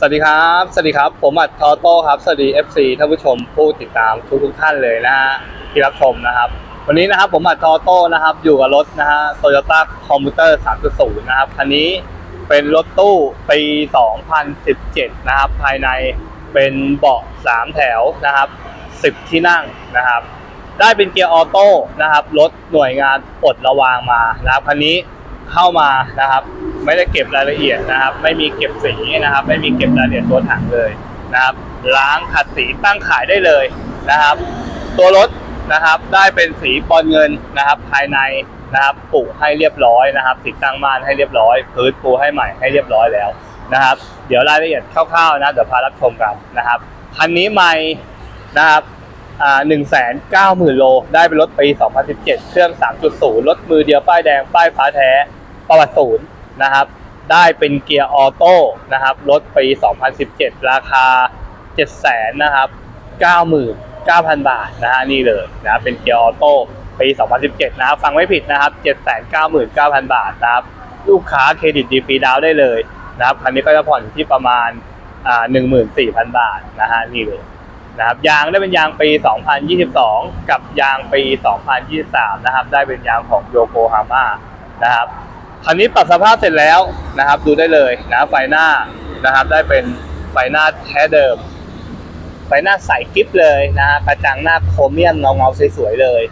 สวัสดีครับ สวัสดีครับ ผมอัดทอโต้ครับ สวัสดี FC ท่านผู้ชมผู้ติดตามทุกทุกท่านเลยนะฮะที่รับชมนะครับ วันนี้นะครับผมอัดทอโต้นะครับ อยู่กับรถนะฮะโตโยต้าคอมพิวเตอร์3.0 นะครับ คันนี้เป็นรถตู้ปี 2017 นะครับ ภายในเป็นเบาะ 3 แถวนะครับ 10 ที่นั่งนะครับ ได้เป็นเกียร์ออโต้นะครับ รถหน่วยงานปลดระวางมานะครับ คันนี้เข้ามานะครับ ไม่ได้เก็บรายละเอียดนะครับ ไม่มีเก็บสีนะครับ ไม่มีเก็บรายละเอียดตัวถังเลยนะครับ ล้างขัดสีตั้งขายได้เลยนะครับ ตัวรถนะครับได้เป็นสีบอลเงินนะครับ ภายในนะครับปูให้เรียบร้อยนะครับ ติดตั้งม่านให้เรียบร้อยพื้นปูให้ใหม่ให้เรียบร้อยแล้วนะครับ เดี๋ยวรายละเอียดคร่าวๆนะเดี๋ยวพารับชมกันนะครับคันนี้ไม่นะครับหนึ่งแสนเก้าหมื่นโล ได้เป็นรถปี 2017 เครื่อง 3.0 รถมือเดียวป้ายแดง ป้ายฟ้าแท้ ประวัติศูนย์ นะครับ ได้เป็นเกียร์ออโต้นะครับรถปี 2017 ราคา7แสนนะครับ99,000 บาทนะฮะนี่เลยนะครับเป็นเกียร์ออโต้ปี 2017 นะครับฟังไม่ผิดนะครับ 799,000 บาทนะครับลูกค้าเครดิตดีฟรีดาวได้เลยนะครับคันนี้ก็จะผ่อนที่ประมาณอ่า14,000บาทนะฮะนี่เลยนะครับยางได้เป็นยางปี 2022 กับยางปี 2023 นะครับ ได้เป็นยางของโยโกฮาม่านะครับ คันนี้ปรับสภาพเสร็จแล้วนะครับ ดูได้เลยนะไฟหน้านะครับ ได้เป็นไฟหน้าแท้เดิม ไฟหน้าใสกิ๊บเลยนะฮะกระจังหน้าโครเมียมเงาเงาสวยๆเลย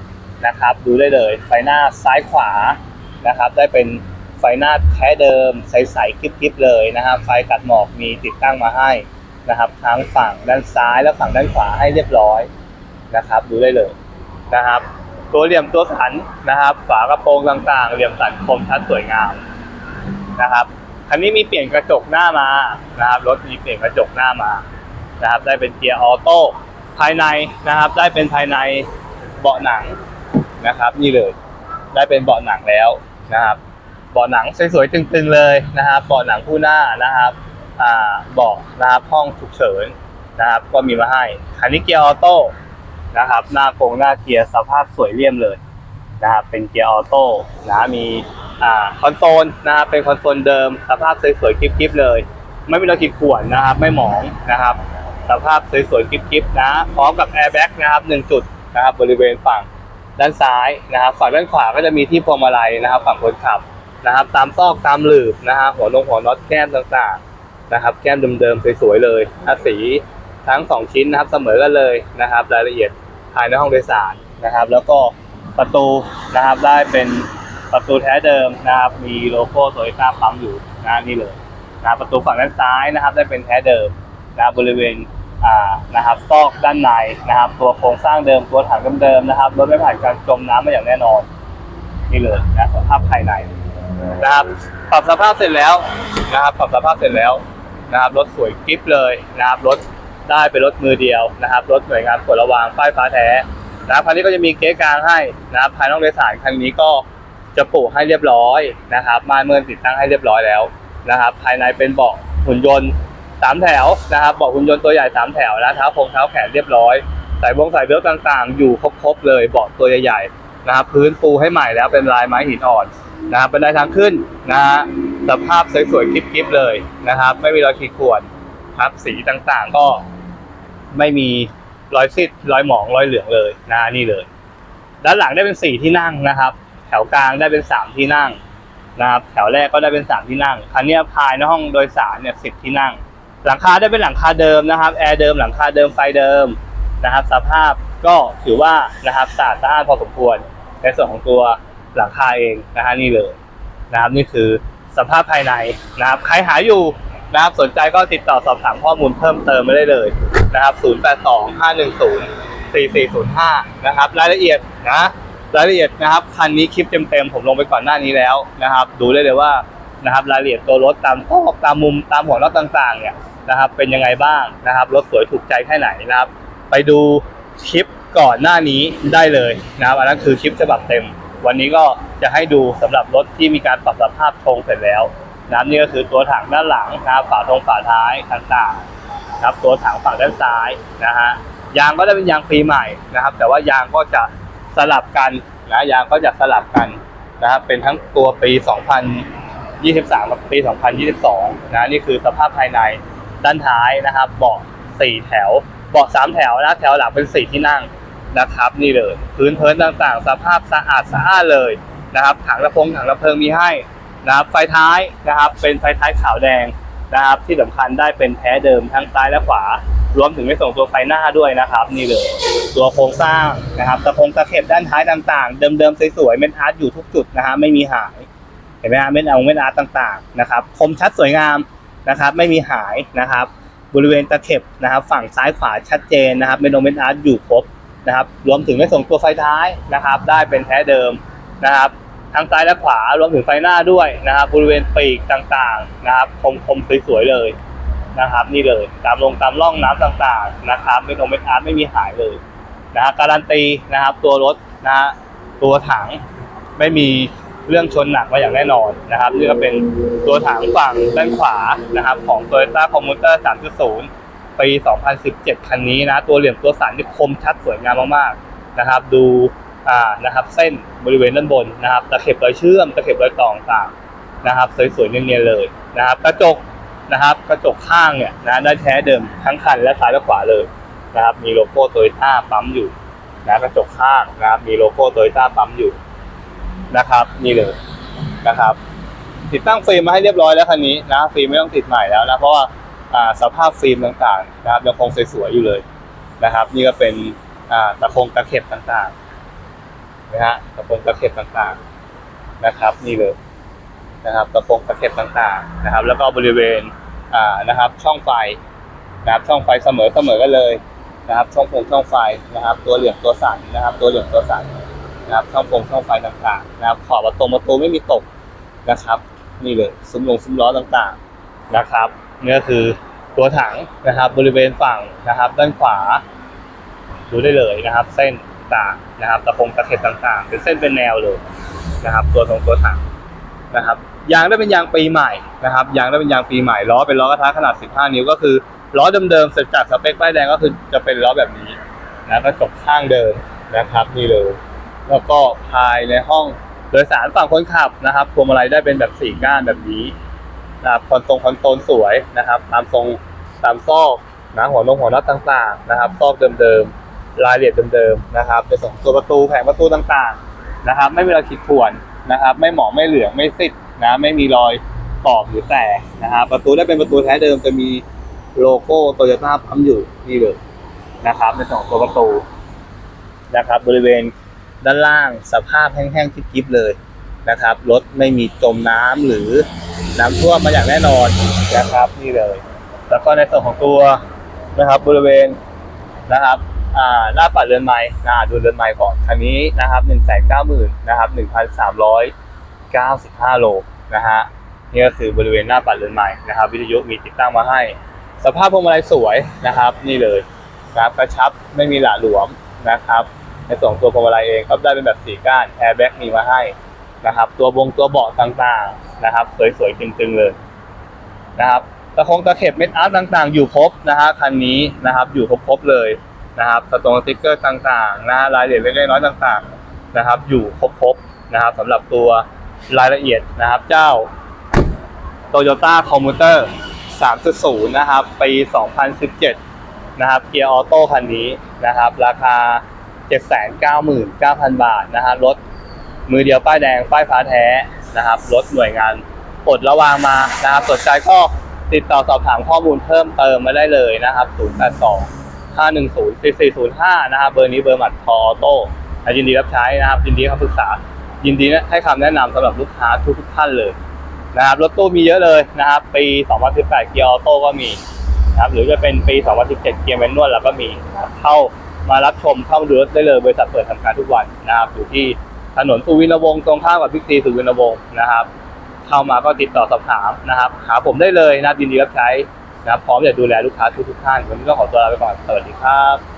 นะครับ ดูได้เลย ไฟหน้าซ้ายขวานะครับ ได้เป็นไฟหน้าแท้เดิม ใสๆกิ๊บๆเลยนะครับไฟตัดหมอกมีติดตั้งมาให้นะครับทั้งฝั่งด้านซ้ายและฝั่งด้านขวาให้เรียบร้อยนะครับ ดูได้เลยนะครับ ตัวเหลี่ยมตัวสันนะครับ ฝากระโปรงต่างๆ เหลี่ยมสันคมชัดสวยงามนะครับคันนี้มีเปลี่ยนกระจกหน้ามานะครับรถมีเปลี่ยนกระจกหน้ามานะครับ ได้เป็นเกียร์ออโต้ภายในนะครับ ได้เป็นภายในเบาะหนังนะครับ นี่เลย ได้เป็นเบาะหนังแล้วนะครับเบาะหนังสวยๆตึงๆเลยนะครับเบาะหนังคู่หน้านะครับอ่าเบาะนะครับห้องฉุกเฉินนะครับ ก็มีมาให้คันนี้เกียร์ออโต้ นะครับ หน้าโครงหน้าเกียร์สภาพสวยเลี่ยมเลยนะครับเป็นเกียร์ออโต้นะมีอ่าคอนโซลนะครับเป็นคอนโซลเดิม สภาพสวยๆกิ๊บๆเลย ไม่มีรอยขีดข่วนนะครับ ไม่หมองนะครับ สภาพสวยๆกิ๊บๆนะพร้อมกับแอร์แบ็กนะครับหนึ่งจุดนะครับบริเวณฝั่งด้านซ้ายนะครับ ฝั่งด้านขวาก็จะมีที่พวงมาลัยนะครับ ฝั่งคนขับนะครับ ตามซอกตามหลืบนะครับหัวนงหัวน็อตแก้มต่างๆนะครับ แก้มเดิมๆสวยๆเลยสี ทั้งสองชิ้นนะครับเสมอกันเลยนะครับ รายละเอียดภายในห้องโดยสารนะครับ แล้วก็ประตูนะครับได้เป็นประตูแท้เดิมนะครับ มีโลโก้โตโยต้าปั๊มอยู่นะนี่เลยนะรประตูฝั่งด้านซ้ายนะครับ ได้เป็นแท้เดิมนะรบบริเวณอ่านะครับซอกด้านในนะครับ ตัวโครงสร้างเดิมตัวถังเดิมๆนะครับรถไม่ผ่านการจมน้ำมาอย่างแน่นอนนี่เลยนะสภาพภายในนะครับปรับสภาพเสร็จแล้วนะครับ ปรับสภาพเสร็จแล้วนะครับรถสวยกริฟเลยนะครับรถ ได้เป็นรถมือเดียวนะครับรถหน่วยงานตรวจระวางป้ายฟ้าแท้นะครับคันนี้ก็จะมีเก๊กลางให้นะครับภายนอกโดยสารคันนี้ก็จะปูให้เรียบร้อยนะครับม่านเมือนติดตั้งให้เรียบร้อยแล้วนะครับ ภายในเป็นเบาะหุ่นยนต์สามแถวนะครับเบาะหุ่นยนต์ตัวใหญ่สามแถวนะเท้าโครงเท้าแขนเรียบร้อยสายวงสายเบลต์ต่างๆ อยู่ครบๆเลยเบาะตัวใหญ่ๆนะครับพื้นปูให้ใหม่แล้วเป็นลายไม้หินอ่อนนะครับเป็นไดทางขึ้นนะฮะสภาพสวยๆกริบๆเลยนะครับ ไม่มีรอยขีดข่วนครับสีต่างๆก็ ไม่มีรอยซีดรอยหมองรอยเหลืองเลยนะนี่เลย ด้านหลังได้เป็นสี่ที่นั่งนะครับ แถวกลางได้เป็นสามที่นั่งนะครับแถวแรกก็ได้เป็นสามที่นั่งคันนี้ภายในห้องโดยสารเนี่ยสิบที่นั่ง หลังคาได้เป็นหลังคาเดิมนะครับแอร์เดิมหลังคาเดิมไฟเดิมนะครับ สภาพก็ถือว่านะครับสะอาดสะอานพอสมควรในส่วนของตัวหลังคาเองนะฮะนี่เลยนะครับนี่คือสภาพภายในนะครับใครหาอยู่ นะครับสนใจก็ติดต่อสอบถามข้อมูลเพิ่มเติมมาได้เลยนะครับ 0825104405 นะครับ รายละเอียดนะ รายละเอียดนะครับ คันนี้คลิปเต็มๆ ผมลงไปก่อนหน้านี้แล้วนะครับ ดูได้เลยว่านะครับ รายละเอียดตัวรถตามซอกตามมุมตามหัวน็อตต่างๆ เนี่ยนะครับ เป็นยังไงบ้างนะครับ รถสวยถูกใจแค่ไหนนะครับ ไปดูคลิปก่อนหน้านี้ได้เลยนะครับอันนั้นคือคลิปฉบับเต็ม วันนี้ก็จะให้ดูสำหรับรถที่มีการปรับสภาพโชงเสร็จแล้ว นะครับนี่ก็คือตัวถังด้านหลังนะครับฝาทงฝาท้ายต่างๆนะครับตัวถังฝั่งด้านซ้ายนะฮะยางก็ได้เป็นยางปีใหม่นะครับ แต่ว่ายางก็จะสลับกันนะยางก็จะสลับกันนะครับเป็นทั้งตัวปี 2023 กับปี 2022 นะนี่คือสภาพภายในด้านท้ายนะครับเบาะสี่แถวเบาะสามแถวนะแถวหลังเป็นสี่ที่นั่งนะครับ นี่เลยพื้นเพินต่างๆ สภาพสะอาดสะอาดเลยนะครับถังระพงถังระเพิงมีให้ นะครับไฟท้ายนะครับเป็นไฟท้ายขาวแดงนะครับ ที่สำคัญได้เป็นแท้เดิมทั้งซ้ายและขวา รวมถึงในส่งตัวไฟหน้าด้วยนะครับ นี่เลยตัวโครงสร้างนะครับตะพงตะเข็บด้านท้ายต่างๆ เดิมๆสวยๆเม็ดอาร์ตอยู่ทุกจุดนะฮะไม่มีหายเห็นไหมฮะเม็ดเอาเม็ดอาร์ตต่างๆนะครับคมชัดสวยงามนะครับ ไม่มีหายนะครับ บริเวณตะเข็บนะครับ ฝั่งซ้ายขวาชัดเจนนะครับเม็ดโนเม็ดอาร์ตอยู่ครบนะครับ รวมถึงในส่งตัวไฟท้ายนะครับ ได้เป็นแท้เดิมนะครับ ทั้งซ้ายและขวารวมถึงไฟหน้าด้วยนะครับบริเวณปีกต่างๆนะครับคมคมสวยๆเลยนะครับ นี่เลยตามลงตามร่องน้ำต่างๆนะครับเม็ดโนเม็ดอาร์ตไม่มีหายเลยนะฮะการันตีนะครับ ตัวรถนะฮะตัวถังไม่มีเรื่องชนหนักมาอย่างแน่นอนนะครับนี่ก็เป็นตัวถังฝั่งด้านขวานะครับของ Toyota Commuter 3.0 ปี 2017 คันนี้นะ ตัวเหลี่ยมตัวสันที่คมชัดสวยงามมากๆนะครับ ดู อ่านะครับเส้นบริเวณด้านบนนะครับตะเข็บรอยเชื่อมตะเข็บรอยต่อต่างนะครับสวยๆเนียนๆเลยนะครับกระจกนะครับกระจกข้างเนี่ยนะได้แท้เดิมทั้งคันและซ้ายและขวาเลยนะครับมีโลโก้ Toyota ปั๊มอยู่นะกระจกข้างนะครับมีโลโก้ Toyota ปั๊มอยู่นะครับนี่เลยนะครับ ติดตั้งฟิล์มมาให้เรียบร้อยแล้วคันนี้นะฟิล์มไม่ต้องติดใหม่แล้วนะเพราะว่าอ่าสภาพฟิล์มต่างๆนะครับยังคงสวยๆอยู่เลยนะครับ นี่ก็เป็นอ่าตะคงตะเข็บต่างๆ นะฮะตะคงตะเข็บต่างๆนะครับ นี่เลยนะครับตะคงตะเข็บต่างๆนะครับ แล้วก็บริเวณอ่านะครับ ช่องไฟนะครับช่องไฟเสมอเสมอกันเลยนะครับ ช่องโพงช่องไฟนะครับ ตัวเหลี่ยมตัวสันนะครับ ตัวเหลี่ยมตัวสันนะครับ ช่องฟงช่องไฟต่างๆ นะครับขอบประตูประตูไม่มีตกนะครับ นี่เลยซุ้มลงซุ้มล้อต่างๆนะครับนี่ก็คือตัวถังนะครับ บริเวณฝั่งนะครับ ด้านขวาดูได้เลยนะครับ เส้น ต่างนะครับตะพงตะเข็บต่างๆ เป็นเส้นเป็นแนวเลยนะครับ ตัวตรงตัวถังนะครับยางได้เป็นยางปีใหม่นะครับยางได้เป็นยางปีใหม่ล้อเป็นล้อกระทะขนาด 15 นิ้วก็คือล้อเดิมๆเสร็จจากสเปคป้ายแดงก็คือจะเป็นล้อแบบนี้นะกระจกข้างเดิมนะครับนี่เลยแล้วก็ภายในห้องโดยสารฝั่งคนขับนะครับพวงมาลัยได้เป็นแบบสี่ก้านแบบนี้นะครับคอนโซลคอนโซลสวยนะครับ ตามทรงตามซอกนะหัวนงหัวน็อตต่างๆนะครับซอกเดิมๆ รายละเอียดเดิมๆนะครับในส่วนของตัวประตูแผงประตูต่างๆนะครับ ไม่มีรอยขีดข่วนนะครับ ไม่หมองไม่เหลืองไม่ซิดนะไม่มีรอยตอกหรือแตกนะครับประตูได้เป็นประตูแท้เดิมจะมีโลโก้โตโยต้าปั๊มอยู่นี่เลยนะครับในส่วนของตัวประตูนะครับ บริเวณด้านล่างสภาพแห้งๆทิบๆเลยนะครับรถไม่มีจมน้ำหรือน้ำท่วมมาอย่างแน่นอนนะครับนี่เลย แล้วก็ในส่วนของตัวนะครับบริเวณนะครับ อ่าหน้าปัดเรือนไม้นะดูเรือนไม้ก่อนคันนี้นะครับหนึ่งแสนเก้าหมื่นนะครับหนึ่งพันสามร้อยเก้าสิบห้าโลนะฮะนี่ก็คือบริเวณหน้าปัดเรือนไม้นะครับ วิทยุมีติดตั้งมาให้ สภาพพวงมาลัยสวยนะครับ นี่เลยนะครับกระชับไม่มีหละหลวมนะครับ ในส่วนของตัวพวงมาลัยเองก็ได้เป็นแบบสี่ก้านแอร์แบ็กมีมาให้นะครับตัวบงตัวเบาะต่างๆนะครับ สวยๆตึงๆเลยนะครับตะคงตะเข็บเม็ดอาร์ตต่างๆ อยู่ครบนะฮะคันนี้นะครับ อยู่ครบๆเลย นะครับสตรงสติ๊กเกอร์ต่างๆนะรายละเอียดเล็กๆน้อยๆต่างๆนะครับ อยู่ครบๆนะครับสำหรับตัวรายละเอียดนะครับ เจ้า Toyota Commuter 3.0 นะครับปี2017 นะครับเกียร์ออโต้คันนี้นะครับ ราคา 799,000 บาทนะฮะรถมือเดียวป้ายแดงป้ายฟ้าแท้นะครับรถหน่วยงานปลดระวางมานะครับสนใจก็ติดต่อสอบถามข้อมูลเพิ่มเติมมาได้เลยนะครับ 082 510 4405 นะครับเบอร์นี้เบอร์หมัดพอโต้ยินดีรับใช้นะครับ ยินดีคำปรึกษา ยินดีให้คำแนะนำสำหรับลูกค้าทุกๆท่านเลยนะครับรถตู้มีเยอะเลยนะครับ ปี 2018 เกียร์ออโต้ก็มีนะครับหรือจะเป็นปี 2017 เกียร์แมนนวลเราก็มีเข้ามารับชมเข้ามาดูรถได้เลยบริษัทเปิดทำการทุกวันนะครับอยู่ที่ถนนสุวินวงศ์ตรงข้ามกับพิกซีสุวินวงศ์นะครับ เข้ามาก็ติดต่อสอบถามนะครับ หาผมได้เลยนะยินดีรับใช้ นะครับพร้อมจะดูแลลูกค้าทุกๆท่านวันนี้ก็ขอตัวลาไปก่อนสวัสดีครับ